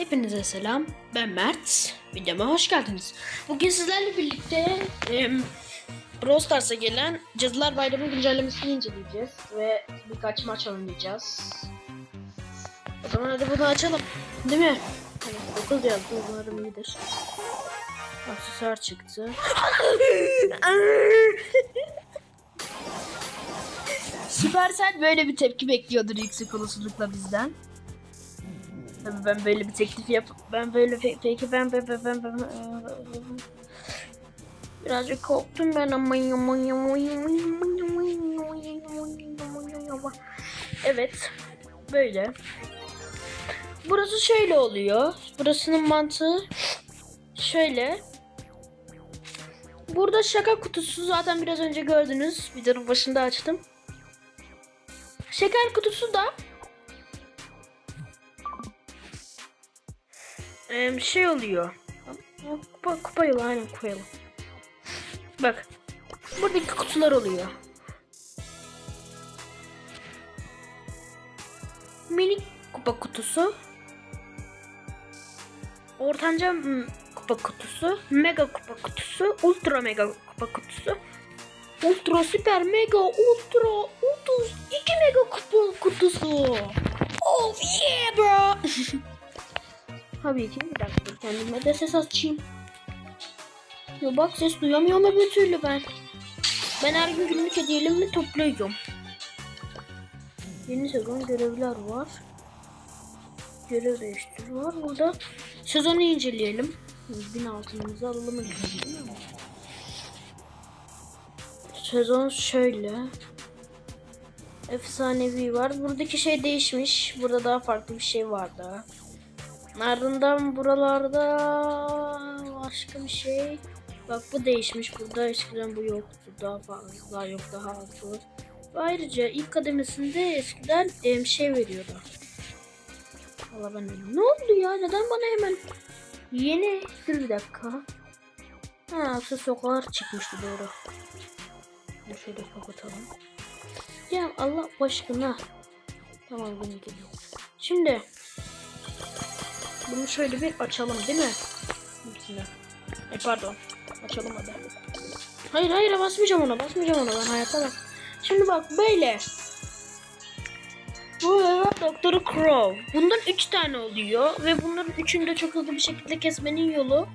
Hepinize selam. Ben Mert. Videoma hoş geldiniz. Bugün sizlerle birlikte em, Brawl Stars'a gelen Cadılar Bayramı güncellemesini inceleyeceğiz. Ve birkaç maç oynayacağız. O zaman hadi bunu açalım. Değil mi? Evet, 9 yazdı. Umarım iyidir. Aksesuar çıktı. Süpersel böyle bir tepki bekliyordur yüksek olasılıkla bizden. Tabii ben böyle bir teklif yap ben böyle pe- peki ben ben ben ben, ben birazcık korktum ben ama evet böyle burası şöyle oluyor burasının mantığı şöyle burada şaka kutusu zaten biraz önce gördünüz videonun başında açtım şeker kutusu da Ee, şey oluyor. Kupa, kupa yolu aynen koyalım. Bak. Buradaki kutular oluyor. Minik kupa kutusu. Ortanca hmm, kupa kutusu. Mega kupa kutusu. Ultra mega kupa kutusu. Ultra süper mega ultra 32 mega kupa kutusu. Oh yeah bro. Tabii ki bir dakika kendime de ses açayım. Ya bak ses duyamıyorum öbür türlü ben. Ben her gün günlük hediyelerimi topluyorum. Yeni sezon görevler var. Görev değiştir var burada. Sezonu inceleyelim. Bin altınımızı alalım? Sezon şöyle. Efsanevi var. Buradaki şey değişmiş. Burada daha farklı bir şey vardı. Ardından buralarda başka bir şey. Bak bu değişmiş. Burada eskiden bu yoktu. Daha fazla yok daha az var. Ayrıca ilk kademesinde eskiden em, şey veriyordu. Valla ben öyle. Ne oldu ya? Neden bana hemen yeni dur bir dakika. Ha aksesuarlar çıkmıştı doğru. Bunu şöyle kapatalım. Ya Allah aşkına. Tamam bunu geliyor. Şimdi bunu şöyle bir açalım değil mi? Hepsini. E pardon. Açalım hadi. Hayır hayır basmayacağım ona basmayacağım ona ben hayatta bak. Şimdi bak böyle. Bu evet Doktoru Crow. Bundan 3 tane oluyor ve bunların üçünü de çok hızlı bir şekilde kesmenin yolu.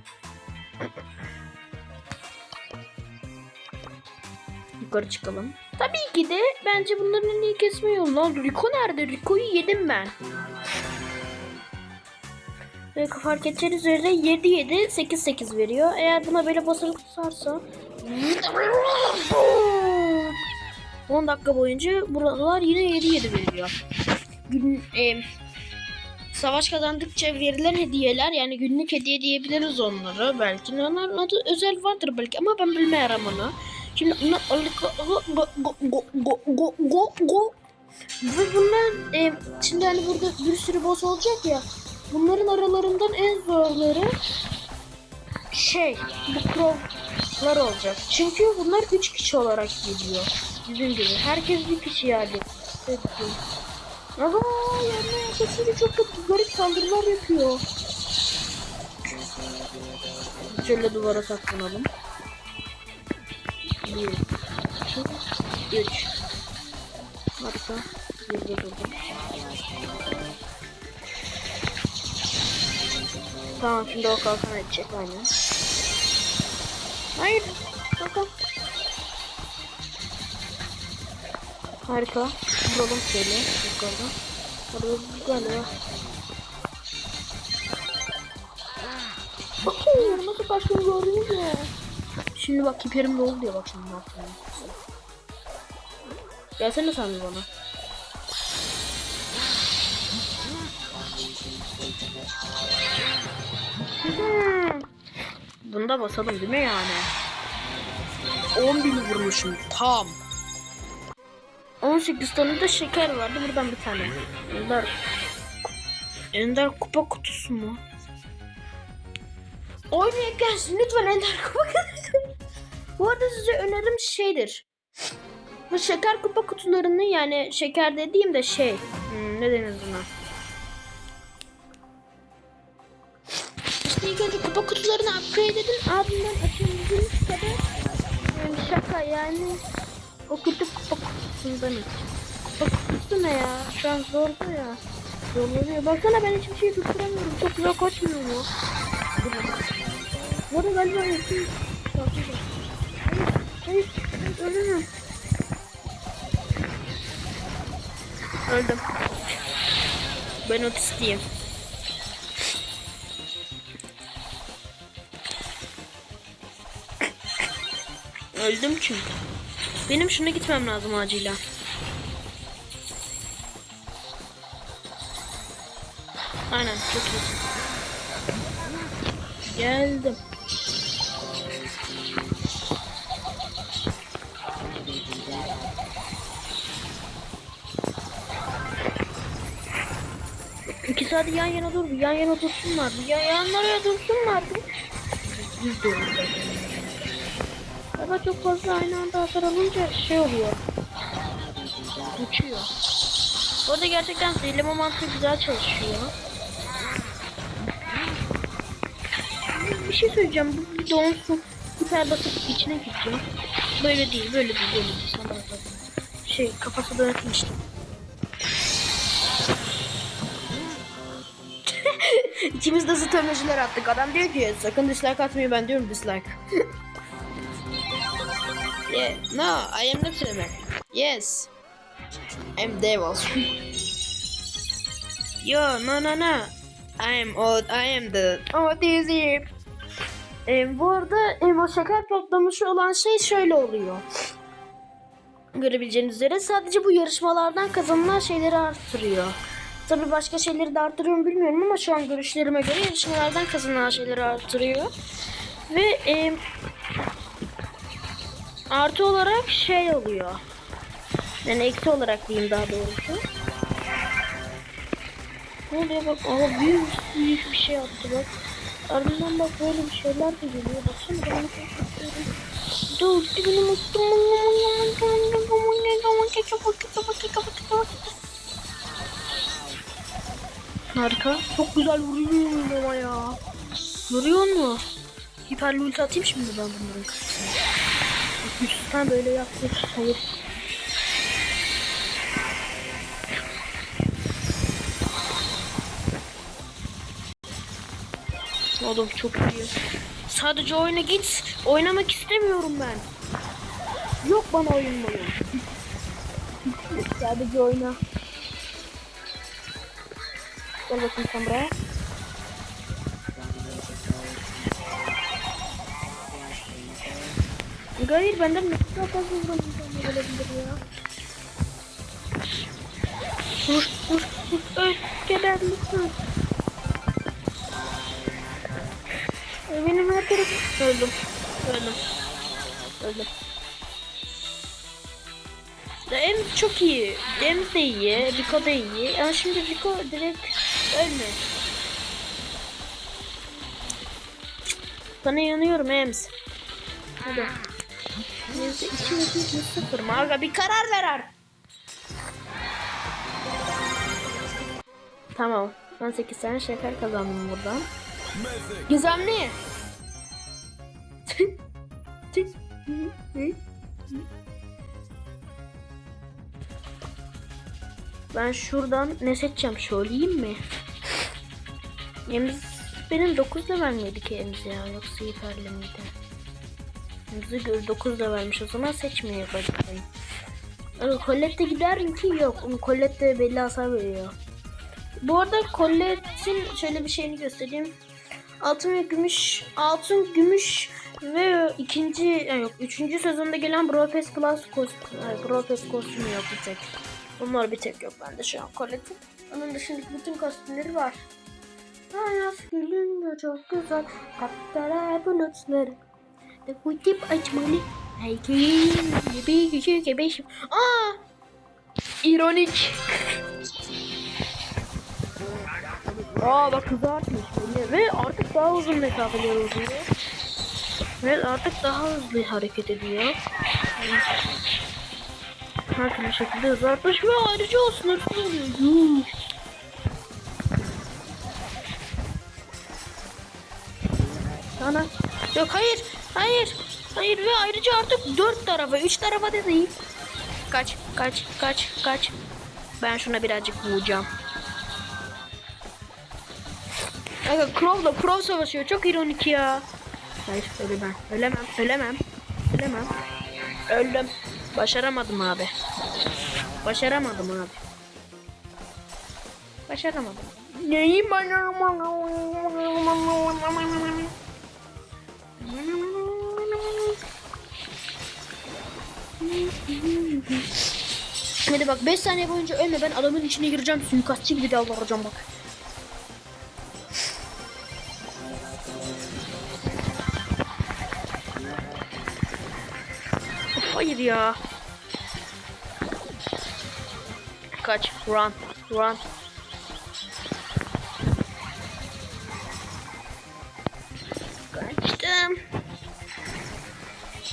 Yukarı çıkalım. Tabii ki de bence bunların en iyi kesme yolu. Lan Rico nerede? Rico'yu yedim ben. Fark edeceğiniz üzere 7 7 8 8 veriyor. Eğer buna böyle basılı tutarsa 10 dakika boyunca buralar yine 7 7 veriyor. Gün, e, savaş kazandıkça verilen hediyeler yani günlük hediye diyebiliriz onları belki. Onların adı özel vardır belki ama ben bilmiyorum onu. Şimdi ve bunlar e, şimdi hani burada bir sürü boss olacak ya Bunların aralarından en zorları şey bu crow'lar olacak. Çünkü bunlar 3 kişi olarak geliyor. Bizim gibi. Herkes bir kişi yani. Aha yanına sesleri çok kötü garip saldırılar yapıyor. Şöyle duvara saklanalım. 1 2 3 Harika. Burada durdum. Tamam şimdi o kalkan edecek aynen. Hayır. Kalkan. Harika. Vuralım şöyle yukarıdan. Orada galiba. Bakın nasıl kaçtığını gördünüz mü? Şimdi bak kiperim ne oldu diyor bak şimdi ne yaptığını. Gelsene sen bana. Hmm. Bunda basalım değil mi yani? 10 bin vurmuşum tam. 18 tane de şeker vardı. Buradan bir tane. Ender, Ender kupa kutusu mu? Oynaya gelsin lütfen Ender kupa kutusu. Bu arada size önerim şeydir. Bu şeker kupa kutularını yani şeker dediğim de şey. Hmm, ne denir buna? İlk önce kupa kutularını upgrade edin. Ardından açabildiğiniz kadar yani şaka yani o kutu kupa kutusundan iç. Kupa kutusu ne ya? Şu an zorda ya. Zorlanıyor. Baksana ben hiçbir şey tutturamıyorum. Çok güzel koşmuyor mu? Bu arada galiba yakın. Hayır, hayır, ölürüm. Öldüm. Ben otistiyim. Öldüm çünkü. Benim şuna gitmem lazım acilen. Aynen çok iyi. Geldim. İki saat yan yana dur, yan yana dursunlar. Yan yanlara dursunlar. Düz doğru. Ama çok fazla aynı anda hasar alınca şey oluyor. Uçuyor. Bu arada gerçekten zehirleme mantığı güzel çalışıyor. Bir şey söyleyeceğim. Bu bir donsun. Hiper basıp içine gireceğim. Böyle değil, böyle değil, böyle değil. Sana. Şey, kafası dönetmiştim. İkimiz de zıt attık. Adam diyor ki sakın dislike atmayın ben diyorum dislike. yeah, no, I am not human. Yes. I'm devil. Yo, no, no, no. I am old, I am the autism. E, bu arada e, o şeker toplamışı olan şey şöyle oluyor. Görebileceğiniz üzere sadece bu yarışmalardan kazanılan şeyleri arttırıyor. Tabii başka şeyleri de arttırıyor mu bilmiyorum ama şu an görüşlerime göre yarışmalardan kazanılan şeyleri arttırıyor. Ve e, artı olarak şey oluyor. Yani eksi olarak diyeyim daha doğrusu. Ne oluyor bak ama büyük, büyük bir şey attı bak. Ardından bak böyle bir şeyler de geliyor. Baksana ben istiyorum. Dur dibini mutlu Harika. Çok güzel vuruyor ama ya. Görüyor musun? Hiperli ulti atayım şimdi ben kafasına. Üstten böyle yaptı. Hayır. Oğlum çok iyi. Sadece oyuna git. Oynamak istemiyorum ben. Yok bana oyun oyun. Sadece oyna. Gel bakayım sen. Hayır benden ne kadar fazla vuramıyorum olabilir ya. Vur vur vur öl geber Benim her tarafım öldüm. Öldüm. Öldüm. Ems çok iyi. Ems de iyi. Rico da iyi. Ama şimdi Rico direkt ölmüyor. Sana yanıyorum Ems. Hadi. Yüzde iki yüzde sıfır. Marga bir karar ver artık. Tamam. 18 tane şeker kazandım buradan. Gizemli. ben şuradan ne seçeceğim söyleyeyim mi? Yemiz benim 9 level miydi ki Emiz ya yoksa hiperli miydi? Gör 9 levelmiş o zaman seçmeye başlayayım. Ee, Colette gider ki? Yok. Colette belli hasar veriyor. Bu arada Colette'in şöyle bir şeyini göstereyim. Altın ve gümüş, altın, gümüş ve ikinci, yani yok, üçüncü sezonda gelen Brawl Pass Plus kostüm, hayır, Brawl kostümü yok bir tek. Bunlar bir tek yok bende şu an Colette'in. Onun dışındaki bütün kostümleri var. Hayat gülünce çok güzel, kapkara bulutları. Ve bu tip açmalı. Herkesin bir küçük ebeşim. Aa! İronik. Aa bak hızı artmış. Ve artık daha uzun mesafeler oluyor. Ve artık daha hızlı hareket ediyor. Her türlü şekilde hızı artmış ve ayrıca o sınırsız oluyor. Yok hayır. Hayır. Hayır ve ayrıca artık dört tarafa, üç tarafa da değil. Kaç, kaç, kaç, kaç. Ben şuna birazcık vuracağım. Aga Crow'la Crow savaşıyor. Çok ironik ya. Hayır ölemem. Ölemem. Ölemem. Ölemem. Öldüm. Başaramadım abi. Başaramadım abi. Başaramadım. Neyi Hadi bak 5 saniye boyunca ölme ben adamın içine gireceğim suikastçı gibi davranacağım bak. Of, Hayır ya. Kaç. Run. Run.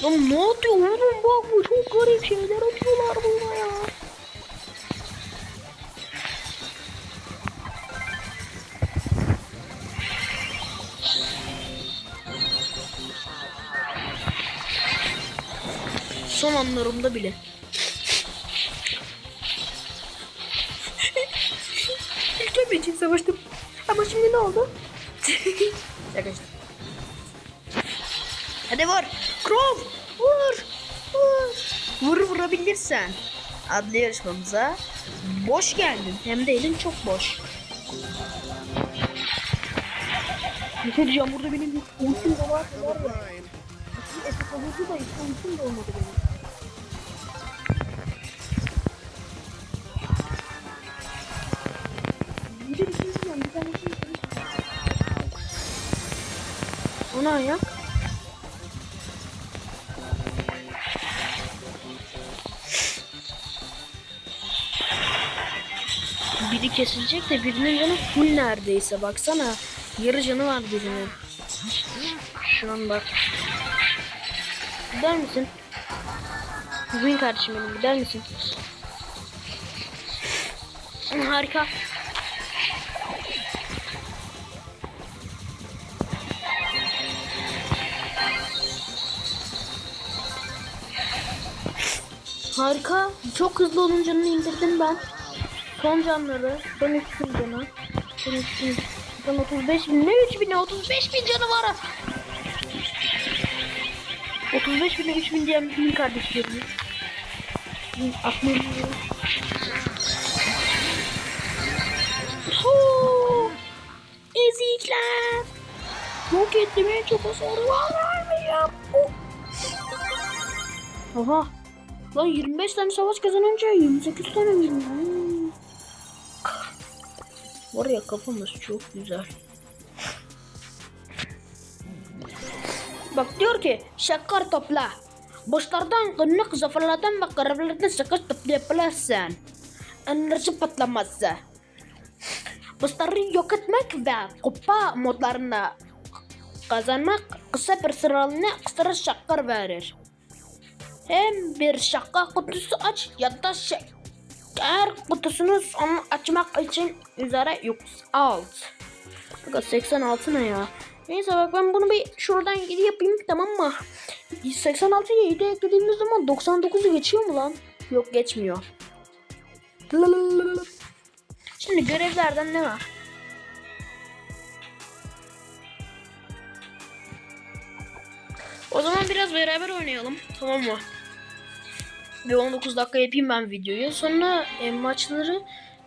Lan ne atıyor oğlum bak bu çok garip şeyler atıyorlar buna ya. Son anlarımda bile. Önce için savaştım. Ama şimdi ne oldu? Yaklaştım. Hadi vur. Crow. Vur. Vur. Vur vurabilirsen. Adlı yarışmamıza boş geldin. Hem de elin çok boş. Ne diyeceğim burada benim bir ultim de var. var ya. Esas alıcı da hiç ultim de olmadı benim. Bir de bir şey diyeceğim. Bir tane şey. Ona ayak. Kesilecek de birinin canı full neredeyse baksana. Yarı canı var birinin. Şu an bak. Gider misin? Win kardeşim benim gider misin? Harika. Harika. Çok hızlı olunca canını indirdim ben. Son canları. Ben 3 bin canı. Ben 3 bin. Ben 35 bin. Ne 3 bin? 35 bin canı var. 35 bin 3 bin diyen bin kardeşlerim. Bin aklım. Huu! Ezikler. Yok en çok hasarı var vermiyor. Oha. Lan 25 tane savaş kazanınca 28 tane mi? Hmm. Var ya kafamız çok güzel. Bak diyor ki şakar topla. Boşlardan günlük zaferlerden ve kararlardan şakar toplayabilirsin. Enerji patlaması. Boşları yok etmek ve kupa modlarını kazanmak kısa bir sıralığına ekstra şakar verir. Hem bir şaka kutusu aç ya da şey. Eğer kutusunu onu açmak için üzere yükselt. Bakın 86 ne ya? Neyse bak ben bunu bir şuradan geri yapayım tamam mı? 86'yı 7 eklediğimiz zaman 99'u geçiyor mu lan? Yok geçmiyor. Şimdi görevlerden ne var? O zaman biraz beraber oynayalım. Tamam mı? Bir 19 dakika yapayım ben videoyu. Sonra e, maçları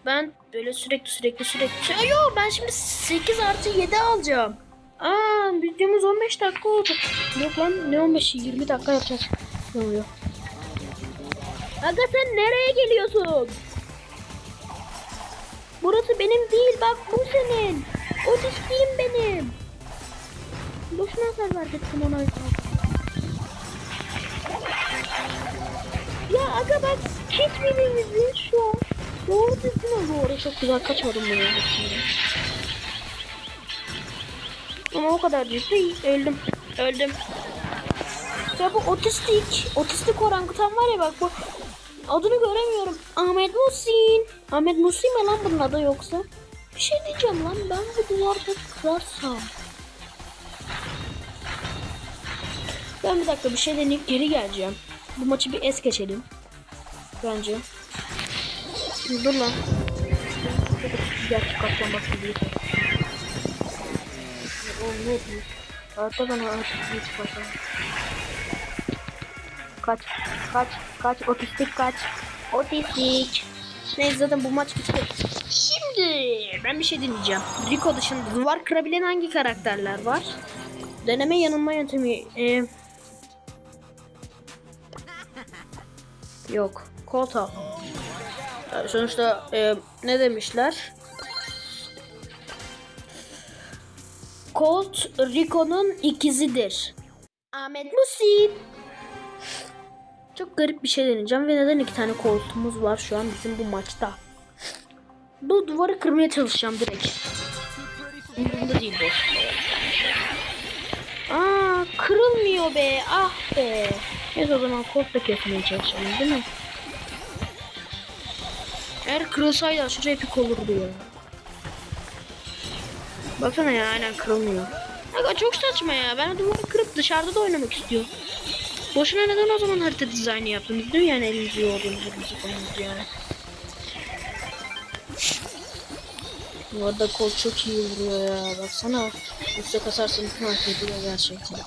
ben böyle sürekli sürekli sürekli... Ay, Yo ben şimdi 8 artı 7 alacağım. Aa videomuz 15 dakika olacak. Yok lan ne 15 20 dakika yapacağız. Ne oluyor? Aga sen nereye geliyorsun? Burası benim değil bak bu senin. O dişliyim benim. Boşuna hasar verdirttim ona. Ya aga bak hiçbirimizin şu an doğru düzgün oldu orada çok güzel kaçmadım bunu. Ama o kadar değil öldüm öldüm. Ya bu otistik otistik orangutan var ya bak bu adını göremiyorum. Ahmet Musin. Ahmet Musin mi lan bunun adı yoksa? Bir şey diyeceğim lan ben bu duvarda kırarsam. Ben bir dakika bir şey deneyip geri geleceğim. Bu maçı bir es geçelim. Bence. Dur lan. Gerçek bak gibi. Oğlum ne yapayım? Hatta ben artık bir çıkartalım. Kaç, kaç, kaç, otistik kaç. Otistik. Neyse zaten bu maç bitti. Şimdi ben bir şey deneyeceğim. Rico dışında duvar kırabilen hangi karakterler var? Deneme yanılma yöntemi. Ee... Yok. Kota. Yani sonuçta e, ne demişler? Colt Rico'nun ikizidir. Ahmet Musin. Çok garip bir şey deneyeceğim ve neden iki tane koltuğumuz var şu an bizim bu maçta. Bu duvarı kırmaya çalışacağım direkt. Umurumda değil bu. Aa kırılmıyor be ah be. Neyse o zaman kolt da kesmeye çalışalım değil mi? Eğer kırılsaydı aşırı epik olurdu ya. Baksana ya aynen kırılmıyor. Aga çok saçma ya. Ben duvarı kırıp dışarıda da oynamak istiyorum. Boşuna neden o zaman harita dizaynı yaptınız değil mi yani elinizi yordunuz elinizi koydunuz yani. Bu arada kol çok iyi vuruyor ya baksana. Üste kasarsan fark ediyor gerçekten.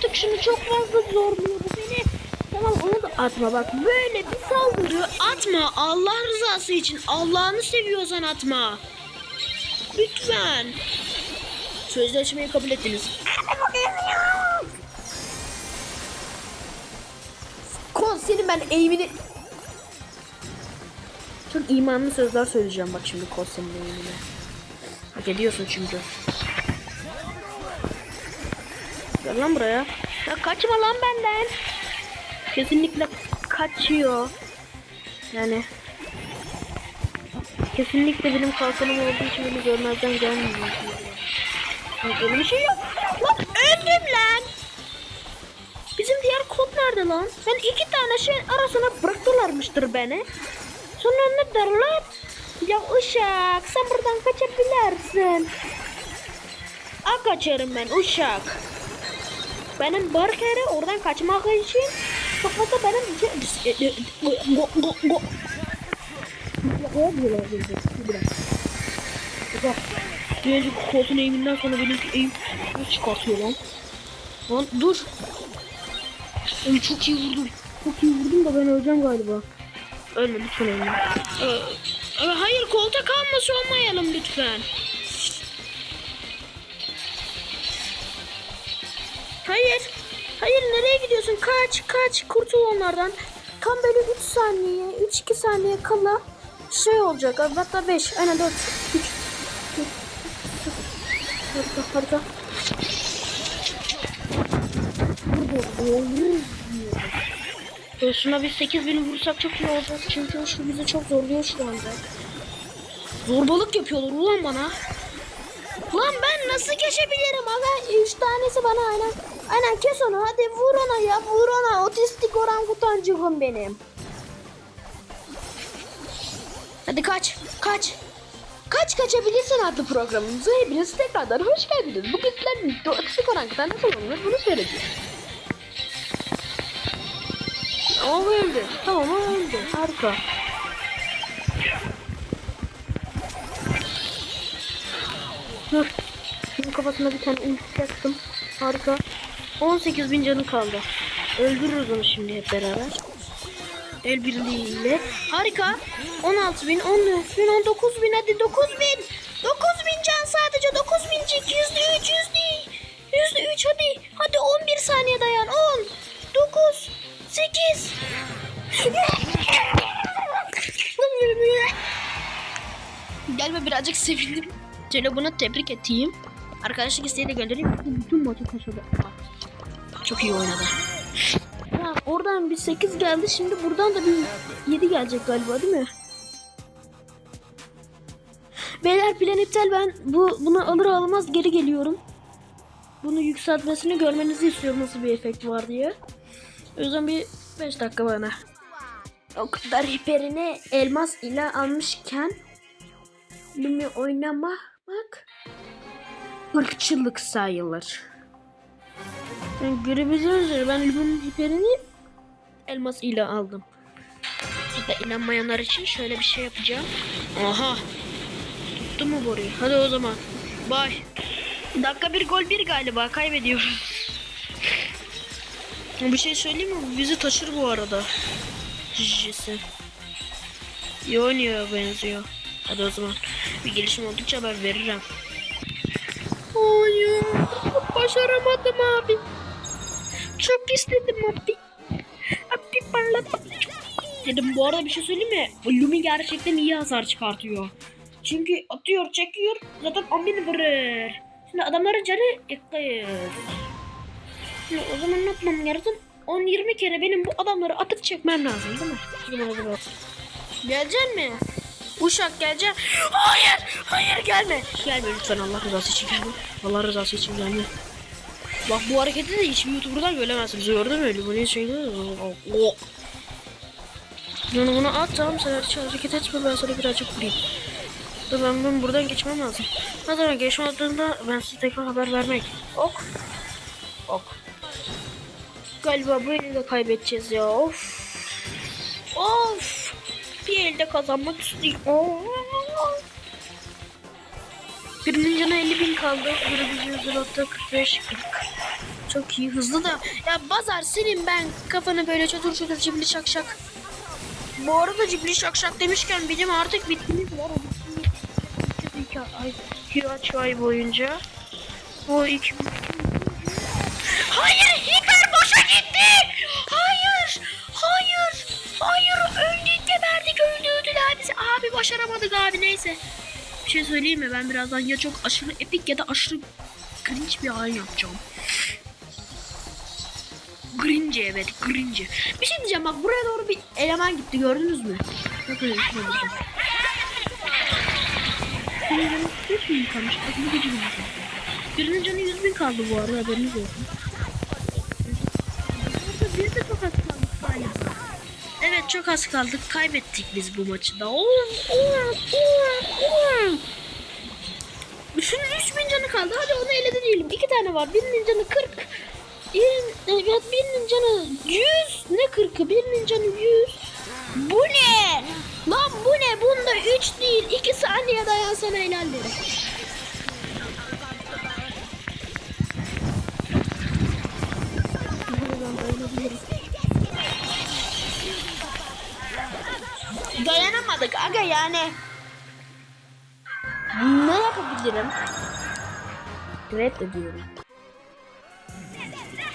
Artık şunu çok fazla zorluyor bu beni. Tamam onu da atma bak böyle bir saldırıyor atma Allah rızası için Allah'ını seviyorsan atma. Lütfen. Sözleşmeyi kabul ettiniz. Kol senin ben eğimini... Çok imanlı sözler söyleyeceğim bak şimdi kol senin eğimine. Hak ediyorsun çünkü. Gel lan buraya. Ya kaçma lan benden. Kesinlikle kaçıyor. Yani kesinlikle benim kalkanım olduğu için beni görmezden gelmiyor. Ya Böyle bir şey yok. Lan öldüm lan. Bizim diğer kod nerede lan? Ben iki tane şey arasına bıraktılarmıştır beni. Sonra ne derler? Ya uşak sen buradan kaçabilirsin. A kaçarım ben uşak. Benim Barker'e oradan kaçmak için fazla benim go go go Diğer koltuğun eğiminden sonra benimki eğim çıkartıyor lan. Lan dur. Ay çok iyi vurdum. Çok iyi vurdum da ben öleceğim galiba. Ölme lütfen ölme. Ee, hayır kolta kalması olmayalım lütfen. Hayır. Hayır nereye gidiyorsun? Kaç kaç kurtul onlardan. Tam böyle 3 saniye 3-2 saniye kala şey olacak. Hatta 5. Aynen 4. 3. Harika harika. Şuna bir 8000 vursak çok iyi olacak. Çünkü şu bizi çok zorluyor şu anda. Zorbalık yapıyorlar ulan bana. Lan ben nasıl geçebilirim aga? Üç tanesi bana aynen. Aynen kes onu hadi vur ona ya vur ona. Otistik orangutancığım benim. Hadi kaç kaç. Kaç kaçabilirsin adlı programımıza hepiniz tekrardan hoş geldiniz. Bugün sizlerle birlikte otistik orangutan nasıl olunur bunu söyleyeceğiz. O öldü. Tamam o öldü. Harika. Dur. Şimdi kafasına bir tane ulti yaktım. Harika. 18 bin canı kaldı. Öldürürüz onu şimdi hep beraber. El birliğiyle. Harika. 16 bin, 14 bin, 19 bin hadi 9 bin. 9 bin can sadece 9 bincik. Yüzde 3, yüzde Yüzde 3 hadi. Hadi 11 saniye dayan. 10, 9, 8. Gel ve birazcık sevindim. Şöyle bunu tebrik edeyim. Arkadaşlık isteği de göndereyim. Bütün maçı kaçırdı. Çok iyi oynadı. Ya oradan bir 8 geldi. Şimdi buradan da bir 7 gelecek galiba değil mi? Beyler plan iptal ben bu bunu alır almaz geri geliyorum. Bunu yükseltmesini görmenizi istiyorum nasıl bir efekt var diye. O yüzden bir 5 dakika bana. o kadar hiperini elmas ile almışken Lumi oynamak ırkçılık sayılır. Yani görebileceğiniz üzere ben Lumi'nin hiperini elmas ile aldım. Burada inanmayanlar için şöyle bir şey yapacağım. Aha. Tuttu mu boruyu? Hadi o zaman. Bay. Dakika bir gol bir galiba. Kaybediyoruz. Bir şey söyleyeyim mi? Bizi taşır bu arada. Jijisi. İyi oynuyor benziyor. Hadi o zaman. Bir gelişim oldukça haber veririm. Hayır. Başaramadım abi. Çok istedim abi. Abi parladım. Dedim bu arada bir şey söyleyeyim mi? Lumi gerçekten iyi hasar çıkartıyor. Çünkü atıyor, çekiyor. Zaten ambini vurur. Şimdi adamların canı yaklayır. Şimdi o zaman ne yapmam lazım? 10-20 kere benim bu adamları atıp çekmem lazım değil mi? Şimdi. Gelecek mi? Uşak gelecek. Hayır, hayır gelme. Gelme lütfen Allah rızası için gelme. Allah rızası için gelme. Bak bu hareketi de hiçbir YouTuber'dan göremezsiniz. Gördün mü? Bunu şeyde. Oh. Yani bunu at tamam sen hiç hareket etme ben sana birazcık vurayım. Dur ben, ben buradan geçmem lazım. Ne zaman geçme aldığında ben size tekrar haber vermek. Ok. Ok. Galiba bu eli de kaybedeceğiz ya. Of. Of. Bir elde kazanmak istiyorum. Birinin canı 50 bin kaldı. Öbürü bizi 45 40. Çok iyi hızlı da. Ya Bazar senin ben kafanı böyle çatır çatır cibli şak şak. Bu arada cibli şak şak demişken bizim artık bitkimiz var. İki, ay, iki ay boyunca. O iki... Hayır hiper boşa gitti. Hayır. Hayır. Hayır öldük geberdik öldürdüler bizi. Abi başaramadık abi neyse. Bir şey söyleyeyim mi ben birazdan ya çok aşırı epik ya da aşırı cringe bir hal yapacağım. Grince evet grince. Bir şey diyeceğim bak buraya doğru bir eleman gitti gördünüz mü? Bakın şuna bakın. Birinin canı 100 bin kalmış. Aklımda gücü bin Birinin canı 100 bin kaldı bu arada haberiniz olsun. Burada bir çok az kalmış saniye. Evet çok az kaldık. Kaybettik biz bu maçı da. Oo, oo, oo, oo. Şunun 3000 canı kaldı. Hadi onu eledi diyelim. İki tane var. Birinin canı 40. Evet, birinin canı 100. Ne 40'ı? Birinin canı 100. Bu ne? Lan bu ne? Bunda 3 değil. 2 saniye dayansana helal derim. Dayanamadık aga yani. Ne yapabilirim? Reddediyorum.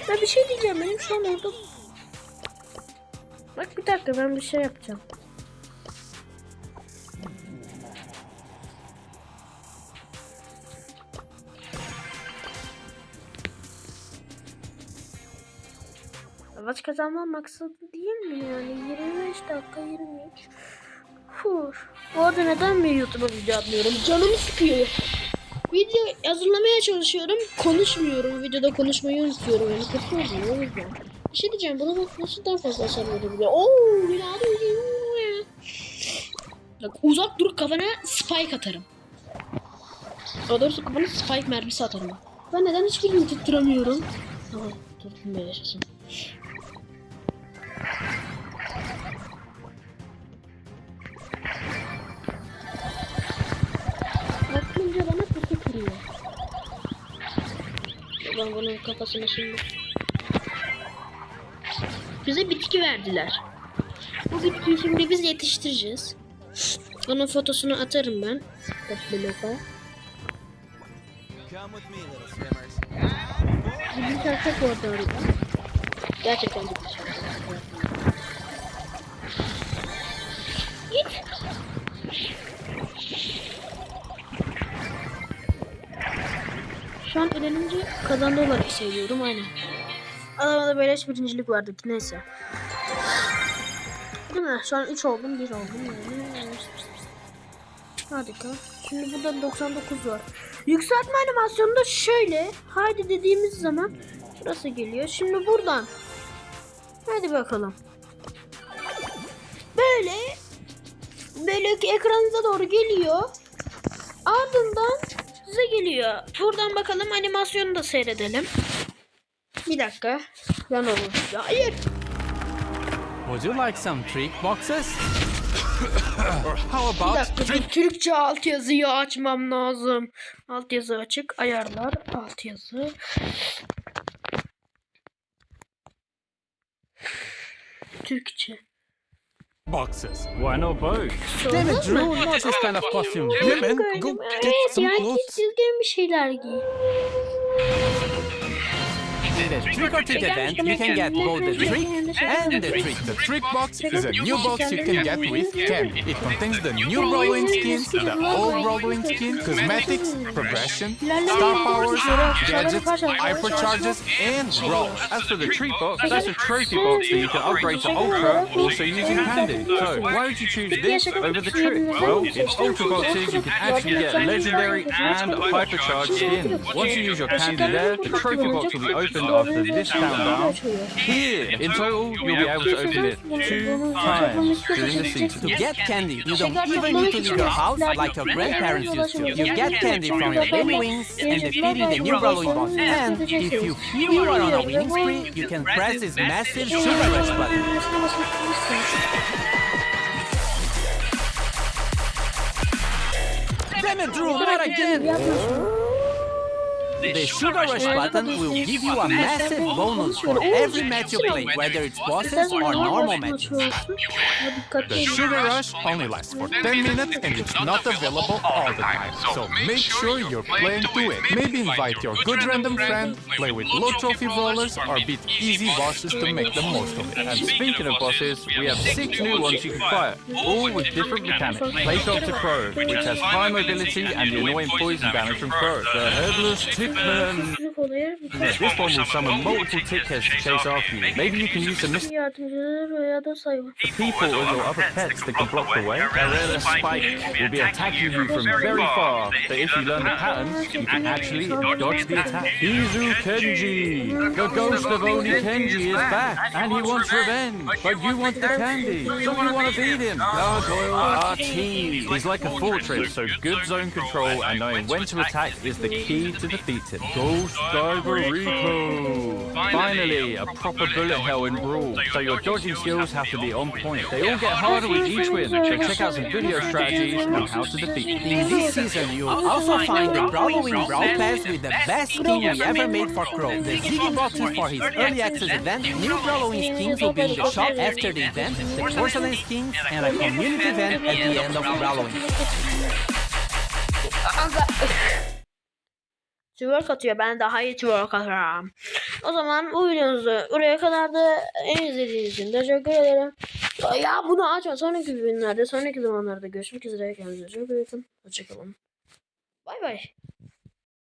Ben bir şey diyeceğim benim şu an orada. Bak bir dakika ben bir şey yapacağım. Savaş kazanma maksadı değil mi yani? 25 dakika 23. Fur. Bu arada neden bir YouTube'a video atmıyorum? Canımı sıkıyor. Video hazırlamaya çalışıyorum. Konuşmuyorum. Videoda konuşmayı unutuyorum. Yani kötü oluyor o yüzden. Bir şey diyeceğim. Buna bak nasıl daha fazla hasar verebiliyor. Ooo. Binada Bak uzak dur kafana spike atarım. Daha doğrusu kafana spike mermisi atarım. Ben neden hiçbirini tutturamıyorum? Tamam. Tuttum be yaşasın. Ben bunun kafasına şimdi... Bize bitki verdiler. Bu bitkiyi şimdi biz yetiştireceğiz. Onun fotosunu atarım ben. Swimmers. Bir çarşaf vardı orada. Gerçekten bir Şu an ölenince kazandı olarak seviyorum aynen. Adamda da beleş birincilik vardı ki neyse. Değil mi? Şu an 3 oldum 1 oldum yani. Harika. Şimdi burada 99 var. Yükseltme animasyonu da şöyle. Haydi dediğimiz zaman burası geliyor. Şimdi buradan. Hadi bakalım. böyle böyle ki ekranınıza doğru geliyor. Ardından geliyor. Buradan bakalım animasyonu da seyredelim. Bir dakika. Yan olur. Hayır. Would you like some trick boxes? or how Bir about dakika. Bir Türkçe altyazıyı açmam lazım. Altyazı açık. Ayarlar. Altyazı. Türkçe. Boxes? Why not both? Damn it? Drew, not this kind of costume. Yeah, man, go get Evet some clothes. düzgün bir şeyler giy. The trick or treat event, you can get both the trick and the treat. The trick box is a new box you can get with candy. It contains the new Rolling skins, the old Rolling skin, cosmetics, progression, star powers, gadgets, hypercharges, and roll. As for the trick box, that's a trophy box that you can upgrade to Ultra, also using candy. So, why would you choose this over the trick? Well, in Ultra boxes, you can actually get legendary and hypercharged skins. Once you use your candy there, the trophy box will be opened after this countdown. Here, in total, you'll be able to open it two times during the season. To get candy, you don't even need to leave your house like your grandparents used to. You get candy from your baby wings and defeating the new rolling boss. And if you feel you are on a winning spree, you can press this massive super rush button. Damn it, Drew, not again! The Sugar Rush button will give you a massive bonus for every match you play, whether it's bosses or normal matches. The Sugar Rush only lasts for 10 minutes and it's not available all the time. So make sure you're playing to it. Maybe invite your good random friend, play with low trophy brawlers, or beat easy bosses to make the most of it. And speaking of bosses, we have six new ones you can fire, all with different mechanics. Play Doctor Crow, which has high mobility and the annoying poison damage from Crow. The Headless Tickman. Çocuk oluyor. This one will summon multiple tickets to chase after you. Maybe you can use the mystery Yardımcıları veya da sayfa. people or your other pets that can block the way. Arena Spike will be attacking you from very far, but if you learn the patterns, you can actually dodge the attack. Izu Kenji! The ghost of Oni Kenji is back, and he wants revenge, but you want the candy, so you want to beat him. Gargoyle oh, oh, RT! He's like a fortress, so good zone control and knowing when to attack is the key to defeat him. Ghost Diver Rico! Finally, a proper bullet hell in Brawl, so your dodging skills have to be on point. They all get harder with each win, so check out some video strategies on how to defeat them. In this season, you'll also find the Brawling Brawl Pass with the best skin we ever made for Crow. The Ziggy boxes for his early access event, new Brawling skins will be in the shop after the event, the porcelain skins, and a community event at the end of Brawling. Twerk atıyor. Ben daha iyi twerk atarım. O zaman bu videomuzu buraya kadar da izlediğiniz için teşekkür ederim. Ya bunu açma. Sonraki günlerde, sonraki zamanlarda görüşmek üzere. Kendinize çok iyi bakın. Hoşçakalın. Bay bay.